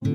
สว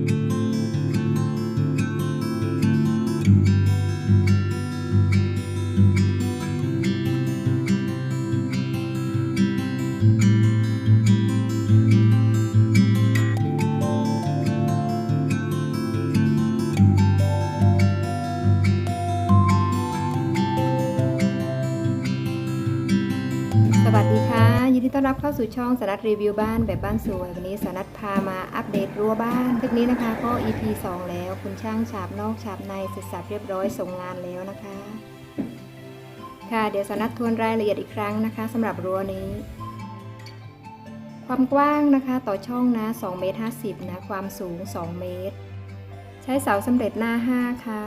ัสดีค่ะ ยินดีต้อนรับเข้าสู่ช่องสานัดรีวิวบ้านแบบบ้านสวย วันนี้สานัดพามาอัปเดตรั้วบ้านคลิปนี้นะคะก็ EP 2 แล้ว คุณช่างฉาบนอกฉาบในเสร็จสับเรียบร้อยส่งงานแล้วนะคะ ค่ะเดี๋ยวสานัดทวนรายละเอียดอีกครั้งนะคะสำหรับรั้วนี้ ความกว้างนะคะต่อช่องนะ2เมตร50นะความสูง 2 เมตร ใช้เสาสำเร็จหน้า 5 ค่ะ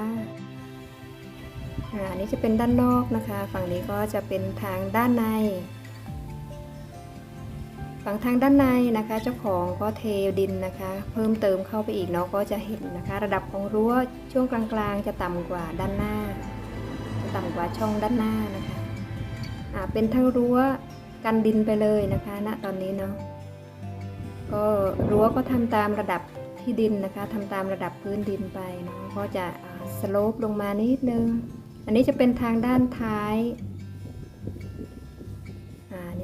อันนี้จะเป็นด้านนอกนะคะ ฝั่งนี้ก็จะเป็นทางด้านใน ฝั่งทางด้านในนะคะ เจ้าของก็เทดินนะคะ เพิ่มเติมเข้าไปอีกเนาะก็จะเห็นนะคะ ระดับของรั้วช่วงกลางๆ จะต่ำกว่าด้านหน้า จะต่ำกว่าช่องด้านหน้านะคะอ่าเป็นทั้งรั้วกันดินไปเลยนะคะณตอนนี้เนาะก็รั้วก็ทำตามระดับที่ดินนะคะทำตามระดับพื้นดินไปเนาะก็จะสโลปลงมานิดนึง อันนี้จะเป็นทางด้านท้าย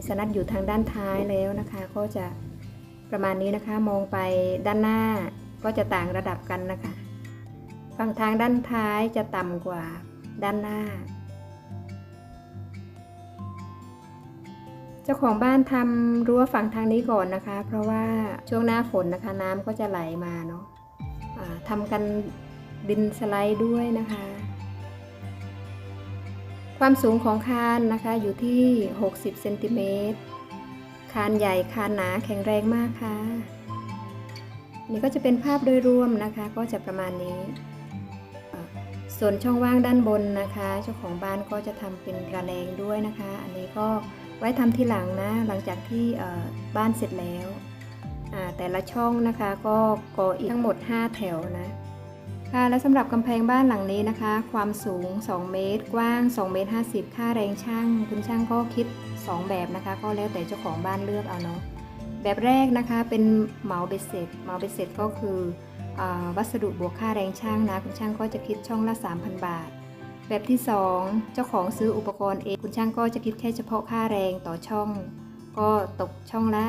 สนัดอยู่ทางด้านท้ายแล้วนะคะ ก็จะประมาณนี้นะคะ มองไปด้านหน้าก็จะต่างระดับกันนะคะ ฝั่งทางด้านท้ายจะต่ำกว่าด้านหน้า เจ้าของบ้านทำรั้วฝั่งทางนี้ก่อนนะคะ เพราะว่าช่วงหน้าฝนนะคะ น้ำก็จะไหลมาเนาะอ่าทำกันดินสไลด์ด้วยนะคะ ความสูงของคานนะคะอยู่ที่ 60เซนติเมตรคานใหญ่คานหนาแข็งแรงมากค่ะ นี่ก็จะเป็นภาพโดยรวมนะคะ ก็จะประมาณนี้ ส่วนช่องว่างด้านบนนะคะ เจ้าของบ้านก็จะทำเป็นกระแนงด้วยนะคะ อันนี้ก็ไว้ทำที่หลังนะ หลังจากที่บ้านเสร็จแล้ว แต่ละช่องนะคะก็ก่ออีกทั้งหมด 5 แถวนะ ค่ะและสำหรับกำแพงบ้านหลังนี้นะคะ ความสูง 2 เมตร กว้าง 2 เมตร 50 ค่าแรงช่าง คุณช่างก็คิด 2 แบบนะคะ ก็แล้วแต่เจ้าของบ้านเลือกเอาเนาะแบบแรกนะคะเป็นเหมาเบ็ดเสร็จเหมาเบ็ดเสร็จก็คืออวัสดุบวกค่าแรงช่างนะคุณช่างก็จะคิดช่องละ 3,000 บาท แบบที่ 2 เจ้าของซื้ออุปกรณ์เองคุณช่างก็จะคิดแค่เฉพาะค่าแรงต่อช่อง ก็ตกช่องละ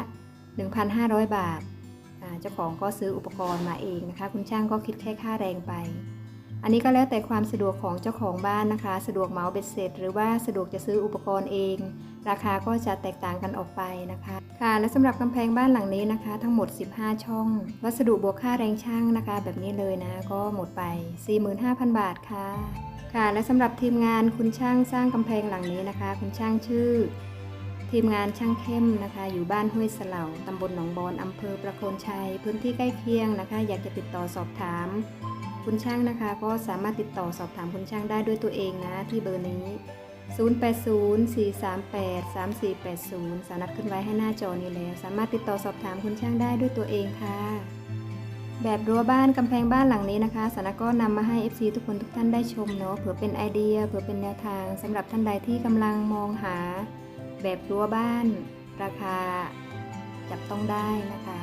1,500 บาท เจ้าของก็ซื้ออุปกรณ์มาเองนะคะ คุณช่างก็คิดแค่ค่าแรงไป อันนี้ก็แล้วแต่ความสะดวกของเจ้าของบ้านนะคะ สะดวกเหมาเบ็ดเสร็จ หรือว่าสะดวกจะซื้ออุปกรณ์เอง ราคาก็จะแตกต่างกันออกไปนะคะ ค่ะ และสำหรับกำแพงบ้านหลังนี้นะคะ ทั้งหมด 15 ช่อง วัสดุบวกค่าแรงช่างนะคะ แบบนี้เลยนะ ก็หมดไป 45,000 บาทค่ะค่ะและสำหรับทีมงานคุณช่างสร้างกำแพงหลังนี้นะคะ คุณช่างชื่อ ทีมงานช่างเข้มนะคะ อยู่บ้านห้วยเสลาตำบลหนองบอนอำเภอประโคนชัย พื้นที่ใกล้เคียงนะคะ อยากจะติดต่อสอบถาม คุณช่างนะคะ ก็สามารถติดต่อสอบถามคุณช่างได้ด้วยตัวเองนะ ที่เบอร์นี้ 0804383480 สานัดขึ้นไว้ให้หน้าจอนี้แล้ว สามารถติดต่อสอบถามคุณช่างได้ด้วยตัวเองค่ะแบบรั้วบ้านกำแพงบ้านหลังนี้นะคะสานัดก็นำมาให้ FC ทุกคนทุกท่านได้ชมเนาะเผื่อเป็นไอเดียเผื่อเป็นแนวทางสำหรับท่านใดที่กำลังมองหา แบบรั้วบ้าน ราคาจับต้องได้นะคะ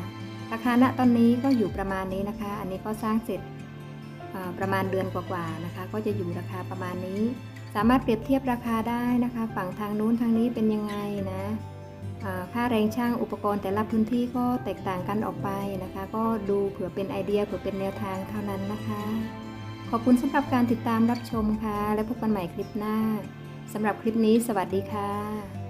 ราคาณตอนนี้ก็อยู่ประมาณนี้นะคะ อันนี้ก็สร้างเสร็จประมาณเดือนกว่าๆนะคะ ก็จะอยู่ราคาประมาณนี้ สามารถเปรียบเทียบราคาได้นะคะ ฝั่งทางนู้นทางนี้เป็นยังไงนะค่าแรงช่างอุปกรณ์แต่ละพื้นที่ก็แตกต่างกันออกไปนะคะ ก็ดูเผื่อเป็นไอเดียเผื่อเป็นแนวทางเท่านั้นนะคะ ขอบคุณสำหรับการติดตามรับชมค่ะ และพบกันใหม่คลิปหน้าสำหรับคลิปนี้สวัสดีค่ะ